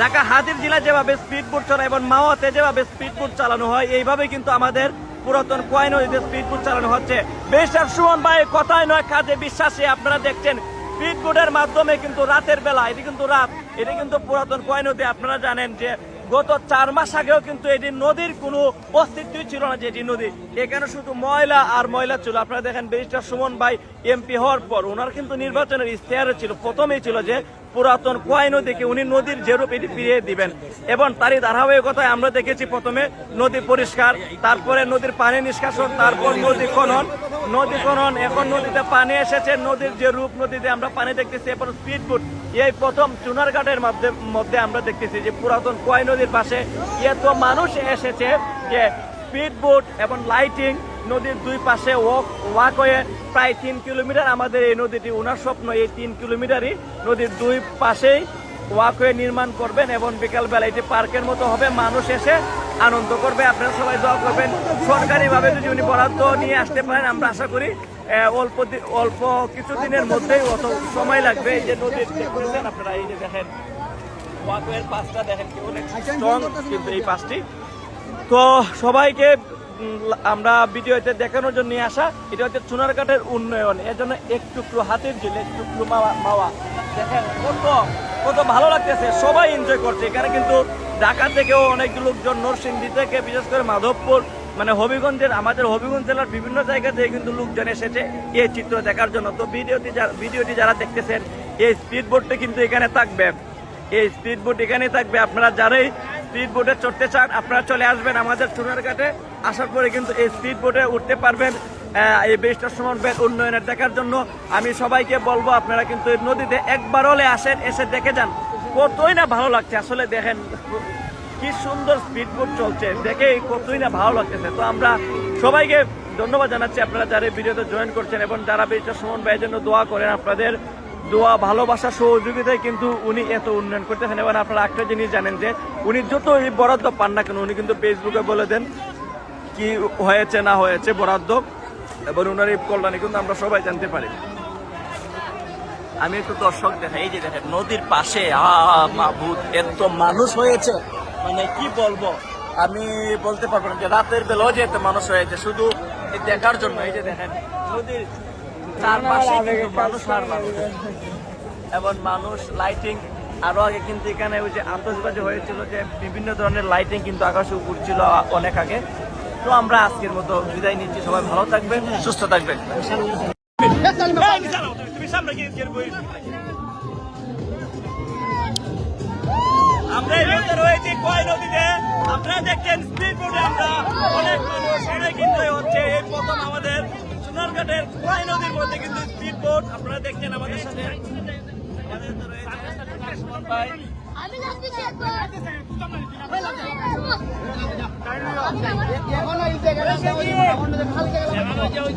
ঢাকা হাতির ঝিলা যেভাবে speed boat চলে এবং মাওয়াতে যেভাবে স্পিড বোট চালানো হয়, এইভাবে কিন্তু আমাদের পুরাতন কোয়াই নদীতে স্পিড বোট চালানো হচ্ছে। বেশার সুমন ভাই কথায় নয়, কাজে বিশ্বাসে আপনারা দেখছেন স্পিড বোটের মাধ্যমে কিন্তু রাতের বেলা, এটি কিন্তু রাত, এটি কিন্তু পুরাতন কোয়াই নদী, আপনারা জানেন যে গত চার মাস আগেও কিন্তু এটি নদীর কোনো অস্তিত্বই ছিল না যে এটি নদী। এখানে শুধু ময়লা আর ময়লা ছিল। আপনারা দেখেন ব্যারিস্টার সুমন ভাই এমপি হওয়ার পর ওনার কিন্তু নির্বাচনের ইশতেহারে ছিল, প্রথমেই ছিল যে পুরাতন কোয়াই নদীকে উনি নদীর যে রূপ এটি ফিরিয়ে দিবেন। এবং তারই ধারাবাহিকতায় আমরা দেখেছি প্রথমে নদী পরিষ্কার, তারপরে নদীর পানি নিষ্কাশন, তারপর নদী খনন। নদী খনন, এখন নদীতে পানি এসেছে, নদীর যে রূপ নদীতে আমরা পানি দেখতেছি এখন স্পিড বোট এই প্রথম চুনারঘাটের মধ্যে মধ্যে আমরা দেখতেছি যে পুরাতন কোয়াই নদীর পাশে এত মানুষ এসেছে যে স্পিড বোট এবং লাইটিং নদীর দুই পাশে ওয়াক ওয়াক হয়ে প্রায় তিন কিলোমিটার আমাদের এই নদীটি ওনার স্বপ্ন এই তিন কিলোমিটারই নদীর দুই পাশেই ওয়াকওয়ে নির্মাণ করবেন এবং বিকালবেলা এটি পার্কের মতো হবে, মানুষ এসে আনন্দ করবে। আপনারা সবাই দোয়া করবেন, সরকারিভাবে যদি উনি বরাদ্দ নিয়ে আসতে পারেন, আমরা আশা করি অল্প অল্প কিছুদিনের মধ্যেই অত সময় লাগবে। এই যে নদীর আপনারা, এই যে দেখেন পাশটা দেখেন কি অনেক স্ট্রং কিন্তু এই পাশটি। তো সবাইকে আমরা ভিডিওতে দেখানোর জন্য নিয়ে আসা। এটা হচ্ছে চুনারঘাটের উন্নয়ন। এর জন্য এক টুকরো হাতের ঝিল, এক টুকরো মাওয়া মাওয়া। দেখেন, কত কত ভালো লাগতেছে। সবাই এনজয় করছে। এখানে কিন্তু ঢাকা থেকেও অনেক লোকজন নরসিংদী থেকে, বিশেষ করে মাধবপুর মানে হবিগঞ্জের আমাদের হবিগঞ্জ জেলার বিভিন্ন জায়গা থেকে কিন্তু লোকজন এসেছে এই চিত্র দেখার জন্য। তো ভিডিওটি ভিডিওটি যারা দেখতেছেন, এই স্পিড বোটটি কিন্তু এখানে থাকবে। এই স্পিড বোট এখানেই থাকবে। আপনারা যারাই স্পিড বোটে চড়তে চান, আপনারা চলে আসবেন আমাদের চুনারঘাটে আসার পরে কিন্তু এই স্পিড বোটে উঠতে পারবেন এই বেস্টার সমান ব্যাগ উন্নয়নের দেখার জন্য। আমি সবাইকে বলব, আপনারা কিন্তু এই নদীতে একবার হলে আসেন, এসে দেখে যান। কতই না ভালো লাগছে, আসলে দেখেন কি সুন্দর স্পিড বোট চলছে। দেখে কতই না ভালো লাগতেছে। তো আমরা সবাইকে ধন্যবাদ জানাচ্ছি আপনারা যারা ভিডিওতে জয়েন করছেন এবং যারা বেস্টার সমান ভাইয়ের জন্য দোয়া করেন, আপনাদের দোয়া, ভালোবাসা, সহযোগিতায় কিন্তু উনি এত উন্নয়ন করতেছেন। এবং আপনারা একটা জিনিস জানেন যে, উনি যত বরাদ্দ পান না কেন, উনি কিন্তু ফেসবুকে বলে দেন কি হয়েছে, না হয়েছে, বরাদ্দ? এবং ওনার এই কল্যাণে কিন্তু আমরা সবাই জানতে পারি। আমি একটু দর্শক দেখাই, এই যে দেখেন, নদীর পাশে মাহবুদ এত মানুষ হয়েছে। মানে কি বলব? আমি বলতে পারব না যে রাতের বেলাও যে এত মানুষ হয়েছে, শুধু দেখার জন্য। এই যে দেখেন, নদীর চারপাশে কিন্তু মানুষ এবং মানুষ। লাইটিং আরও আগে কিন্তু এখানে ওই যে আতসবাজি হয়েছিল যে বিভিন্ন ধরনের লাইটিং কিন্তু আকাশে উঠছিল অনেক আগে। তো আমরা আজকের মতো বিদায় নিচ্ছি। সবাই ভালো থাকবেন, সুস্থ থাকবেন। আমরা রয়েছি কয় নদীতে? দেখছেন অনেক হচ্ছে। আমাদের কয় কিন্তু আপনারা দেখছেন আমাদের সাথে। সুমন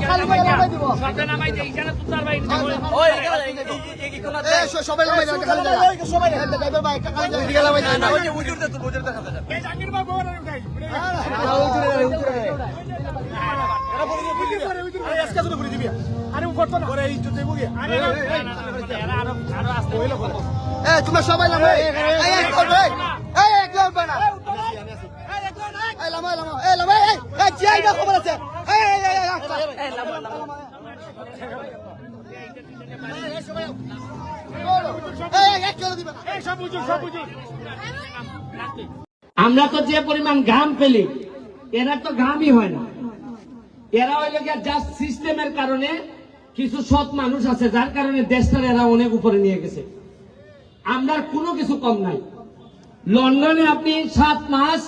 খালি জায়গা খালি জায়গা খালি জায়গা না, উজুর উজুর এই আছে এই এই এই। একটা এই। এক করে দিবে না। আমরা তো যে পরিমাণ ঘাম ফেলি এরা তো ঘামই হয় না। এরা হইল গিয়া জাস্ট সিস্টেমের কারণে কিছু সৎ মানুষ আছে যার কারণে দেশটার এরা অনেক উপরে নিয়ে গেছে। আমরা কোনো কিছু কম নাই। লন্ডনে আপনি সাত মাস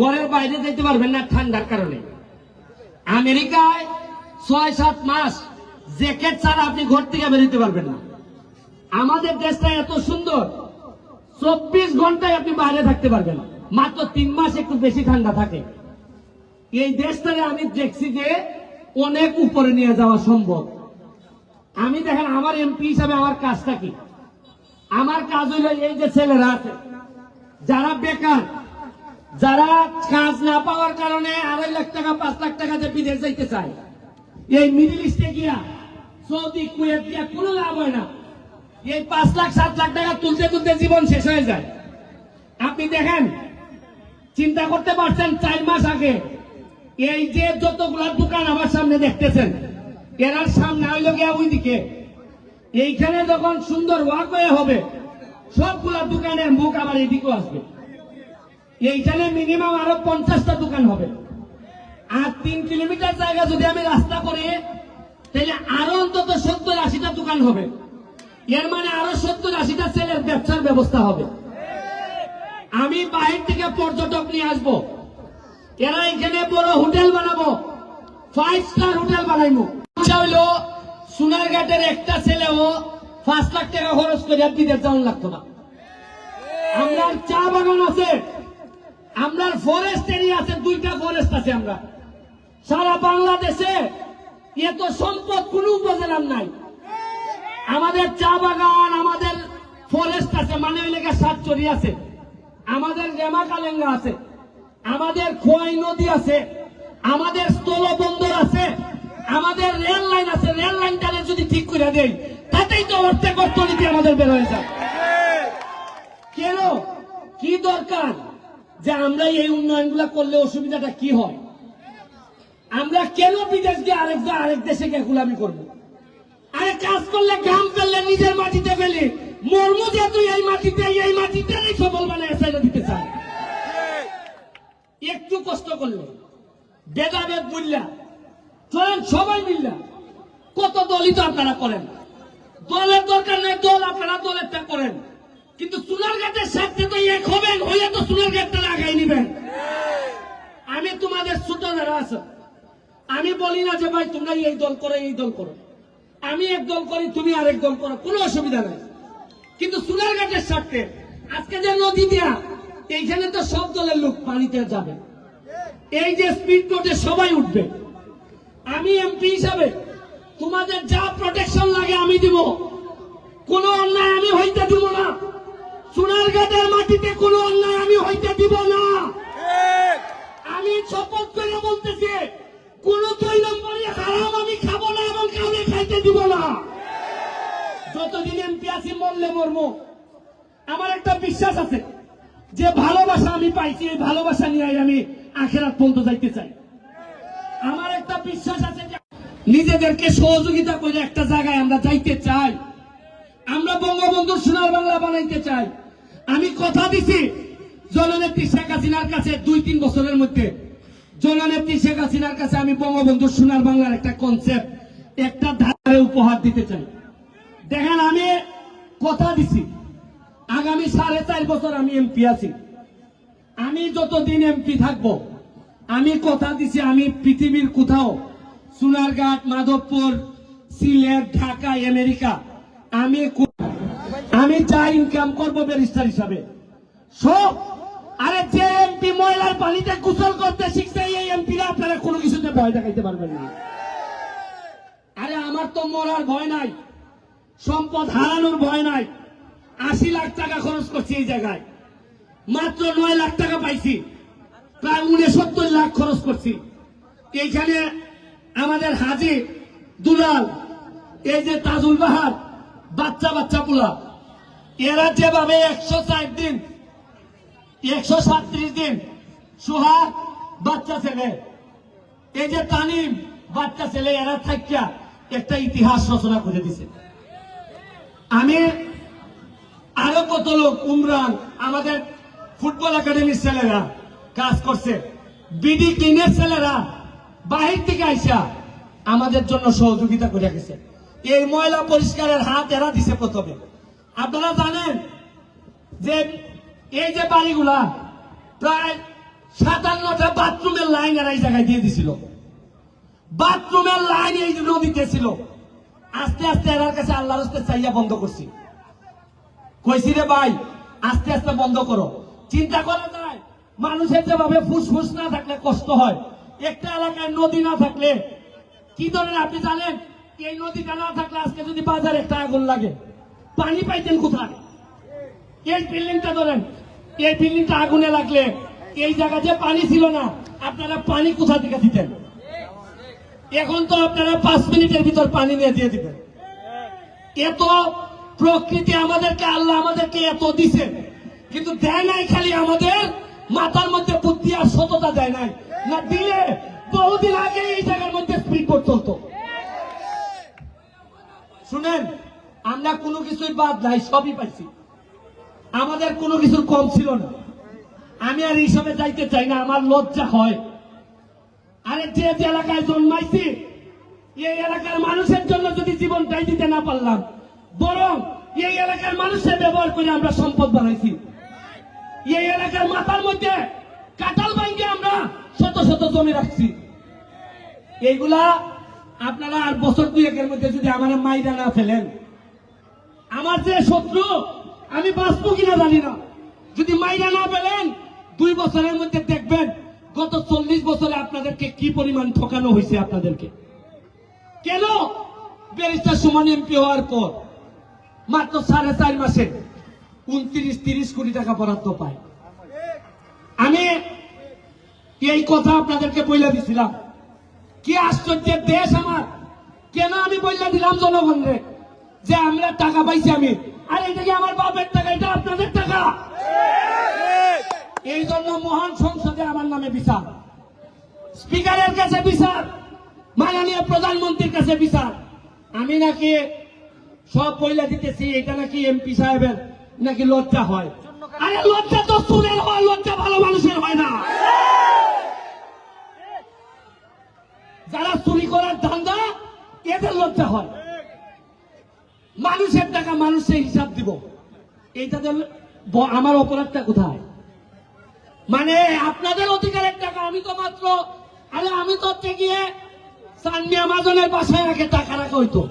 ঘরের বাইরে যেতে পারবেন না ঠান্ডার কারণে। আমেরিকায় ছয় সাত মাস জ্যাকেট ছাড়া আপনি ঘর থেকে বেরোতে পারবেন না। আমাদের দেশটা এত সুন্দর, চব্বিশ ঘন্টায় আপনি বাইরে থাকতে পারবেন মাত্র তিন মাস একটু বেশি ঠান্ডা থাকে। এই দেশটাকে আমি দেখছি যে অনেক উপরে নিয়ে যাওয়া সম্ভব। আমি দেখেন, আমার এমপি হিসাবে আমার কাজটা কি? আমার কাজ হইল এই যে ছেলেরা আছে যারা বেকার, যারা কাজ না পাওয়ার কারণে আড়াই লাখ টাকা, পাঁচ লাখ টাকা যে বিদেশ যাইতে চায়, এই মিডিল ইস্টে গিয়া, সৌদি, কুয়েত গিয়া কোনো লাভ হয় না। এই পাঁচ লাখ, সাত লাখ টাকা তুলতে তুলতে জীবন শেষ হয়ে যায়। আপনি দেখেন, চিন্তা করতে পারছেন চার মাস আগে, এই যে যতগুলা দোকান আমার সামনে দেখতেছেন, এরার সামনে হইল গিয়া ওইদিকে। এইখানে যখন সুন্দর ওয়াক হয়ে হবে, সবগুলা দোকানের মুখ আবার এদিকেও আসবে। এইখানে মিনিমাম আরও পঞ্চাশটা দোকান হবে। আর তিন কিলোমিটার জায়গা যদি আমি রাস্তা করি, তাহলে আরও অন্তত সত্তর আশিটা দোকান হবে। এর মানে আরও সত্তর আশিটা ছেলের ব্যবসার ব্যবস্থা হবে। আমি বাহির থেকে পর্যটক নিয়ে আসব। এরা এখানে বড় হোটেল বানাবো। ফাইভ স্টার হোটেল বানাইবো। হইল সোনারঘাটের একটা ছেলে ছেলেও পাঁচ লাখ টাকা খরচ করে বিদেশ যাওয়ান লাগতো না। আমরা চা বাগান আছে আমরা ফরেস্ট এরিয়া আছে, দুইটা ফরেস্ট আছে আমরা। সারা বাংলাদেশে এত সম্পদ কোনো উপজেলার নাই। আমাদের চা বাগান, আমাদের ফরেস্ট আছে মানে ওই লেগে সাতচরি আছে। আমাদের রেমা কালেঙ্গা আছে। আমাদের খোয়াই নদী আছে। আমাদের স্থলবন্দর আছে। আমাদের রেল লাইন আছে, রেল লাইনটারে যদি ঠিক করে দেই, তাতেই তো অর্থেক অর্থনীতি আমাদের বের হয়ে যায়। কেন? কি দরকার? যে আমরা এই উন্নয়নগুলো করলে অসুবিধাটা কি হয়? আমরা কেন বিদেশ গিয়ে আরেক আরেক দেশে গিয়ে গুলামি করব? আরে কাজ করলে ঘাম ফেললে নিজের মাটিতে ফেলি। মর্ম যেহেতু এই মাটিতে এই মাটিতে সফল বানায় ছেড়ে দিতে চায়। একটু কষ্ট করলে ভেদাভেদ বুঝলা চলেন সবাই মিললা, কত দলই তো আপনারা করেন? দলের দরকার নেই, দল আপনারা দলের দলেরটা করেন। কিন্তু সোনার ঘাটের সাথে তো এক হবেন হইলে তো সোনার ঘাটটা আগাই নিবেন। আমি তোমাদের ছোট যারা আছে, আমি বলি না যে ভাই তোমরা এই দল করো, এই দল করো। আমি এক দল করি, তুমি আরেক দল করো, কোনো অসুবিধা নাই। কিন্তু সোনারঘাটের স্বার্থে আজকে যে নদী দেয়া, এইখানে তো সব দলের লোক পানিতে যাবে। এই যে স্পিড বোটে সবাই উঠবে। আমি এমপি হিসাবে তোমাদের যা প্রোটেকশন লাগে আমি দিব। কোনো অন্যায় আমি হইতে দিব না। সোনারঘাটের মাটিতে কোনো অন্যায় আমি হইতে দিব না। আমি শপথ করে বলতেছি কোন দুই নম্বরই হারাম আমি খাব না এবং কাউকে খাইতে দিব না। যতদিন এমপি আছি মরলে মরবো। আমার একটা বিশ্বাস আছে যে ভালোবাসা আমি পাইছি এই ভালোবাসা নিয়ে আমি আখেরাত পর্যন্ত যাইতে চাই। আমার বিশ্বাস আছে নিজেদেরকে সহযোগিতা করে একটা জায়গায় আমরা যাইতে চাই। আমরা বঙ্গবন্ধুর সোনার বাংলা বানাইতে চাই। আমি কথা দিছি জননেত্রী শেখ হাসিনার কাছে দুই তিন বছরের মধ্যে। জননেত্রী শেখ হাসিনার কাছে আমি বঙ্গবন্ধুর সোনার বাংলার একটা কনসেপ্ট একটা ধারে উপহার দিতে চাই। দেখেন, আমি কথা দিছি। আগামী সাড়ে চার বছর আমি এমপি আছি। আমি যতদিন এমপি থাকব আমি কথা দিছি, আমি পৃথিবীর কোথাও সোনারঘাট মাধবপুর, সিলেট, ঢাকা, আমেরিকা। আমি আমি যা ইনকাম করব ব্যারিস্টার হিসাবে। সব আরে যে এমপি ময়লার পানিতে গোসল করতে শিখছে, এই এমপিরা আপনারা কোনো কিছুতে ভয় দেখাইতে পারবেন না। আরে আমার তো মরার ভয় নাই। সম্পদ হারানোর ভয় নাই। আশি লাখ টাকা খরচ করছি এই জায়গায়। মাত্র নয় লাখ টাকা পাইছি। প্রায় উনসত্তর লাখ খরচ করছি। এইখানে আমাদের হাজি দুলাল, এই যে তাজুল বাহার, বাচ্চা বাচ্চা পোলা, এরা যেভাবে একশো ষাট দিন, একশো সাতত্রিশ দিন সোহাগ বাচ্চা ছেলে, এই যে তানিম বাচ্চা ছেলে, এরা থাকিয়া একটা ইতিহাস রচনা করে দিছে। আমি আরও কত লোক উমরান, আমাদের ফুটবল একাডেমির ছেলেরা কাজ করছে। বিডি কিনের ছেলেরা বাহির থেকে আইসা আমাদের জন্য সহযোগিতা করে গেছে। এই ময়লা পরিষ্কারের হাত এরা দিছে প্রথমে। আপনারা জানেন যে এই যে বাড়িগুলা প্রায় সাতান্নটা বাথরুমের লাইন এরা এই জায়গায় দিয়ে দিছিল। বাথরুমের লাইন এই নদীতে ছিল। আস্তে আস্তে এরার কাছে আল্লাহর হস্তে চাইয়া বন্ধ করছি। কইছি রে ভাই, আস্তে আস্তে বন্ধ করো। চিন্তা করা মানুষের যেভাবে ফুসফুস না থাকলে কষ্ট হয়, একটা এলাকায় নদী না থাকলে কি ধরেন আপনি জানেন? এই নদীটা না থাকলে আজকে যদি বাজারে একটা আগুন লাগে, পানি পাইতেন কোথায়? এই বিল্ডিংটা ধরেন, এই বিল্ডিংটা আগুনে লাগলে এই জায়গা যে পানি ছিল না, আপনারা পানি কোথা থেকে দিতেন? এখন তো আপনারা পাঁচ মিনিটের ভিতর পানি নিয়ে দিয়ে দিবেন। এত প্রকৃতি আমাদেরকে, আল্লাহ আমাদেরকে এত দিছে কিন্তু দেয় নাই খালি আমাদের মাথার মধ্যে বুদ্ধি আর সততা দেয় নাই। না দিলে বহুদিন আগে এই জায়গার মধ্যে স্পিড বোট চলতো শুনেন, আমরা কোনো কিছুই বাদ নাই, সবই পাইছি। আমাদের কোনো কিছুর কম ছিল না। আমি আর এইসবে যাইতে চাই না, আমার লজ্জা হয়। আরে যে যে এলাকায় জন্মাইছি, এই এলাকার মানুষের জন্য যদি জীবনটাই দিতে না পারলাম, বরং এই এলাকার মানুষের ব্যবহার করে আমরা সম্পদ বানাইছি। এই এলাকার মাথার মধ্যে কাটাল ভাঙ্গে আমরা শত শত জমি রাখছি। এইগুলা আপনারা আর বছর দুয়েকের মধ্যে যদি আমার মাইরা না ফেলেন। আমার যে শত্রু, আমি বাঁচবো কিনা জানি না। যদি মাইরা না পেলেন দুই বছরের মধ্যে দেখবেন গত চল্লিশ বছরে আপনাদেরকে কি পরিমাণ ঠকানো হয়েছে আপনাদেরকে। কেন? ব্যারিস্টার সুমন এমপি হওয়ার পর, মাত্র সাড়ে চার মাসে উনত্রিশ, তিরিশ কোটি টাকা বরাদ্দ পায়। আমি এই কথা আপনাদেরকে বলে দিছিলাম। কি আশ্চর্যের দেশ আমার। কেন আমি বললে দিলাম জনগণরে যে আমরা টাকা পাইছি আমি। আর এটা কি আমার বাপের টাকা? এটা আপনাদের টাকা। এই জন্য মহান সংসদে আমার নামে বিচার। স্পিকারের কাছে বিচার। মাননীয় প্রধানমন্ত্রীর কাছে বিচার। আমি নাকি সব পয়লা দিতেছি, এটা নাকি এমপি সাহেবের নাকি লজ্জা হয়? আরে লজ্জা তো সুরের হয়, লজ্জা ভালো মানুষের হয় না। যারা চুরি করার ধান্দা, এদের লজ্জা হয়। মানুষের টাকা মানুষের হিসাব দিব। এইটাতে ব- আমার অপরাধটা কোথায়? মানে আপনাদের অধিকারের টাকা, আমি তো মাত্র, আরে আমি তো গিয়ে সানমিয়া মাজনের বাসায় রাখে টাকা রাখা হইতো।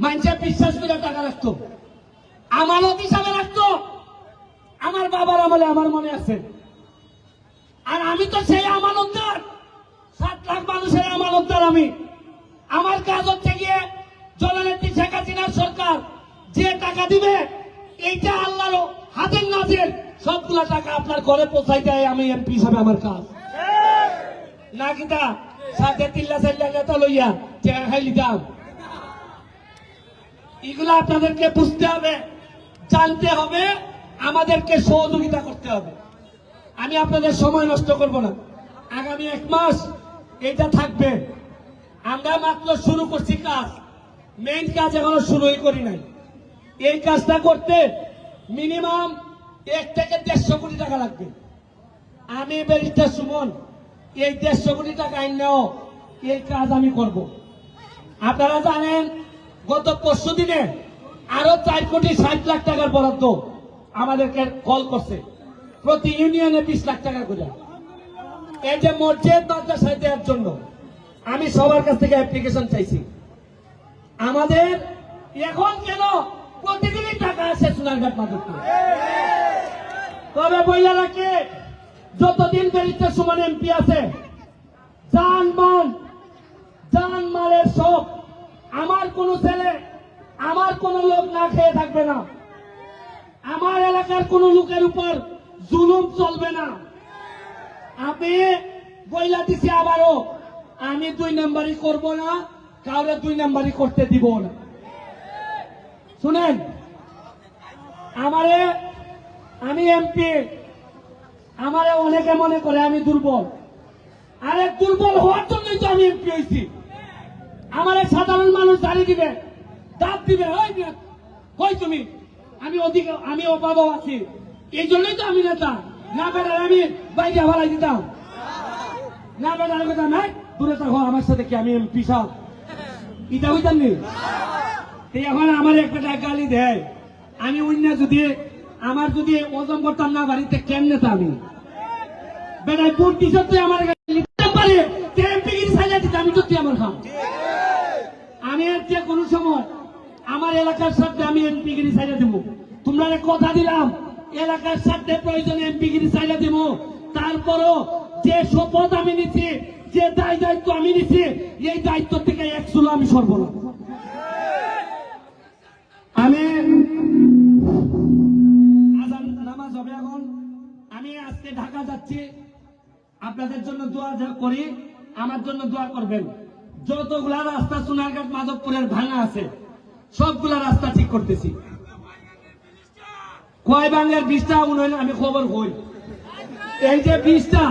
মানুষের বিশ্বাস করে টাকা রাখতো। আমানত হিসাবে রাখতো আমার বাবার আমলে আমার মনে আছে। আর আমি তো সেই আমানতদার। সাত লাখ মানুষের আমানতদার আমি। আমার কাজ হচ্ছে গিয়ে জননেত্রী শেখ হাসিনার সরকার যে টাকা দিবে, এইটা আল্লাহর হাতের নাজের। সবগুলা টাকা আপনার ঘরে পৌঁছাই দেয় আমি এমপি হিসাবে আমার কাজ। না কিতা সাথে তিল্লা চাল্লা নেতা লইয়া চেয়ার খাইলি দাম। এগুলো আপনাদেরকে বুঝতে হবে। জানতে হবে, আমাদেরকে সহযোগিতা করতে হবে। আমি আপনাদের সময় নষ্ট করব না। আগামী এক মাস এটা থাকবে। আমরা মাত্র শুরু করছি কাজ। মেইন কাজ এখনও শুরুই করি নাই। এই কাজটা করতে মিনিমাম এক থেকে দেড়শো কোটি টাকা লাগবে। আমি ব্যারিস্টার সুমন, এই দেড়শো কোটি টাকা আইনেও এই কাজ আমি করব। আপনারা জানেন, গত পরশু দিনে আরও চার কোটি ষাট লাখ টাকার বরাদ্দ আমাদেরকে কল করছে। প্রতি ইউনিয়নে বিশ লাখ টাকা করে। এই যে মসজিদ মাদ্রাসায় দেওয়ার জন্য আমি সবার কাছ থেকে অ্যাপ্লিকেশন চাইছি। আমাদের এখন কেন প্রতিদিনই টাকা আসে সোনারঘাট মাদকপুর তবে বইলা রাখে, যতদিন ব্যারিস্টার সুমন এমপি আছে যান মান যান মালের সব। আমার কোন ছেলে আমার কোন লোক না খেয়ে থাকবে না। আমার এলাকার কোন লোকের উপর জুলুম চলবে না। আমি বইলা দিছি আবারও, আমি দুই নাম্বারই করব না, কাউরে দুই নাম্বারই করতে দিব না। শুনেন, আমারে, আমি এমপি আমারে অনেকে মনে করে আমি দুর্বল। আরে দুর্বল হওয়ার জন্যই তো আমি এমপি হয়েছি আমারে সাধারণ মানুষ দাঁড়িয়ে দিবে। দাঁত দিবে ওই কই তুমি? আমি অধিক আমি অভাবও আছি। এই জন্যই তো আমি নেতা। না বেটার আমি বাইরে ভালাই দিতাম। না বেটার কথা নাই দূরে থাকো, আমার সাথে কি আমি সাহ? ইটা হইতাম নি? এখন আমার একটা গালি দেয়। আমি অন্য যদি, আমার যদি ওজন করতাম না বাড়িতে নেতা আমি? বেটায় বুট দিছত তুই আমার পারে। আমি তো আমার খাম। আমি যে কোনো সময় আমার এলাকার সাথে আমি এমপি গিরি সাইডে দিব তোমরা কথা দিলাম, এলাকার সাথে প্রয়োজনে এমপি গিরি সাইডে দিব তারপরও যে শপথ আমি নিচ্ছি যে দায় দায়িত্ব আমি নিচ্ছি এই দায়িত্ব থেকে এক চুলো আমি সরব না। আমি নামাজ হবে এখন। আমি আজকে ঢাকা যাচ্ছি। আপনাদের জন্য দোয়া যা করি, আমার জন্য দোয়া করবেন। যতগুলা রাস্তা, সোনারঘাট, মাধবপুরের ভাঙা আছে সবগুলা রাস্তা ঠিক করতেছি। কয় বাংলার বীজটা উন্নয়ন আমি খবর হই এই যে বীজটা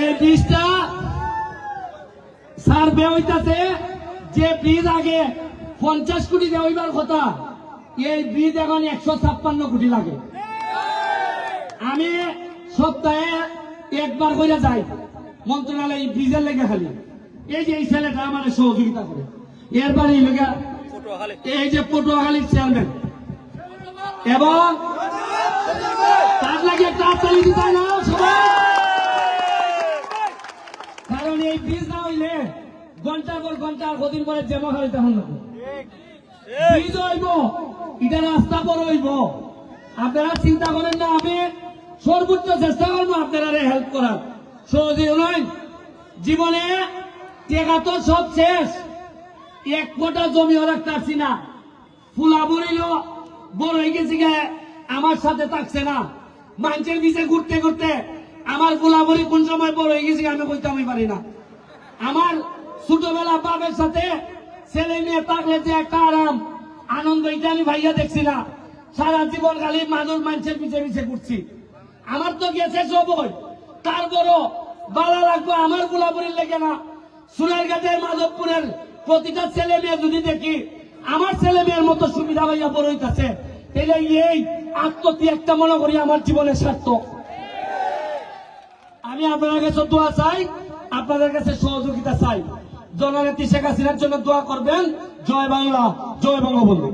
এই বীজটা সার্ভে হইতাছে, যে ব্রিজ আগে পঞ্চাশ কোটি দেওয়ার কথা, এই ব্রিজ এখন একশো ছাপ্পান্ন কোটি লাগে। আমি সপ্তাহে একবার করে যাই, মন্ত্রণালয় এই ব্রিজের লেগে খালি। এই যে এই ছেলেটা আমার সহযোগিতা করে। এরপরে এই লেগে এই যে পটুয়াখালীর চেয়ারম্যান। এবং তার লাগে একটা না, সবাই। কারণ এই না হইলে ঘণ্টার পর ঘণ্টা কদিন পরে জেমা খালিতে হন না ব্রিজ হইব, এটা রাস্তা বড় হইব। আপনারা চিন্তা করেন না, আমি সর্বোচ্চ চেষ্টা করব আপনারা হেল্প করার। সহজে নয়। জীবনে টেকা তো সব শেষ। এক ফোটা জমিও রাখতে পারছি না। ফুলা বলিল, বড় হয়ে গেছি আমার সাথে থাকছে না। মানুষের পিছে ঘুরতে ঘুরতে আমার গোলাবরি কোন সময় বড় হয়ে গেছি আমি কইতে আমি পারি না। আমার ছোটবেলা বাপের সাথে ছেলে মেয়ে থাকলে যে একটা আরাম, আনন্দ, এটা আমি ভাইয়া দেখছি না। সারা জীবন খালি মানুষ মানুষের পিছে পিছে ঘুরছি। আমার তো গেছে সবই। তারপরও বালা লাগবে আমার গোলাপুরের লেগে না। সোনারঘাটের মাধবপুরের প্রতিটা ছেলে মেয়ে যদি দেখি আমার ছেলে মেয়ের মতো সুবিধা ভাইয়া বড় হইতেছে তাহলে এই আত্মত্যাগটা মনে করি আমার জীবনের সার্থক। আমি আপনাদের কাছে দোয়া চাই, আপনাদের কাছে সহযোগিতা চাই। জননেত্রী শেখ হাসিনার জন্য দোয়া করবেন। জয় বাংলা, জয় বঙ্গবন্ধু।